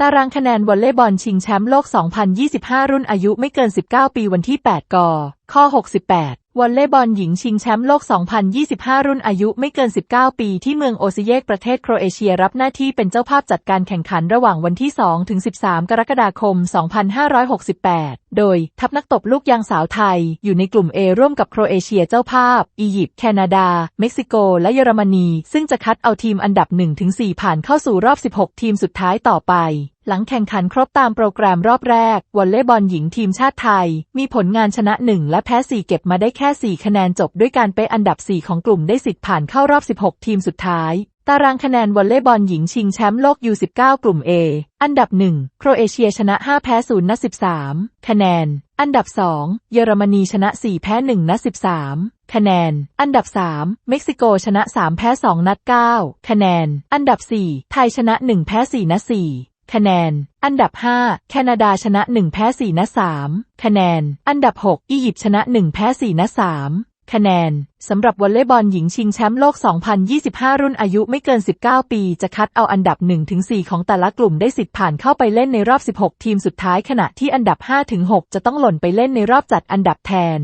ตารางคะแนนวอลเลย์บอลชิงแชมป์โลก 2025 รุ่นอายุไม่เกิน 19 ปีวันที่ 8 ก ข้อ 68 วอลเลย์บอลหญิงชิงแชมป์โลก 2025 รุ่นอายุไม่เกิน 19 ปีที่เมืองโอซิเยกประเทศโครเอเชียรับหน้าที่เป็นเจ้าภาพจัดการแข่งขันระหว่างวันที่ 2 ถึง 13 กรกฎาคม 2568 โดยทัพนักตบลูกยางสาวไทย อยู่ในกลุ่ม A ร่วมกับโครเอเชียเจ้าภาพ อียิปต์ แคนาดา เม็กซิโก และเยอรมนี ซึ่งจะคัดเอาทีมอันดับ1-4ผ่านเข้าสู่รอบ 16 ทีมสุดท้ายต่อไป หลังแข่งขันครบตามโปรแกรมรอบแรก วอลเลย์บอลหญิงทีมชาติไทย มีผลงานชนะ1และแพ้4เก็บมาได้แค่ 4 คะแนนจบด้วยการไปอันดับ 4 ของกลุ่มได้สิทธิ์ผ่านเข้ารอบ 16 ทีมสุดท้าย ตารางคะแนนวอลเลย์บอลหญิงชิงแชมป์โลก U19 กลุ่ม A อันดับ 1 โครเอเชียชนะ 5 แพ้0นัด13 คะแนน อันดับ 2 เยอรมนีชนะ 4 แพ้1นัด13 คะแนน อันดับ 3 เม็กซิโกชนะ 3 แพ้2นัด9คะแนน อันดับ 4 ไทยชนะ 1 แพ้4นัด4 คะแนน อันดับ 5 แคนาดาชนะ 1 แพ้4นัด3คะแนน อันดับ 6 อียิปต์ชนะ 1 แพ้4นัด3คะแนน สำหรับวอลเลย์บอลหญิงชิงแชมป์โลก 2025 รุ่นอายุไม่เกิน 19 ปี จะคัดเอาอันดับ 1-4 ของแต่ละกลุ่มได้สิทธิ์ผ่านเข้าไปเล่นในรอบ 16 ทีมสุดท้ายขณะที่อันดับ 5-6 จะต้องหล่นไปเล่นในรอบจัดอันดับแทน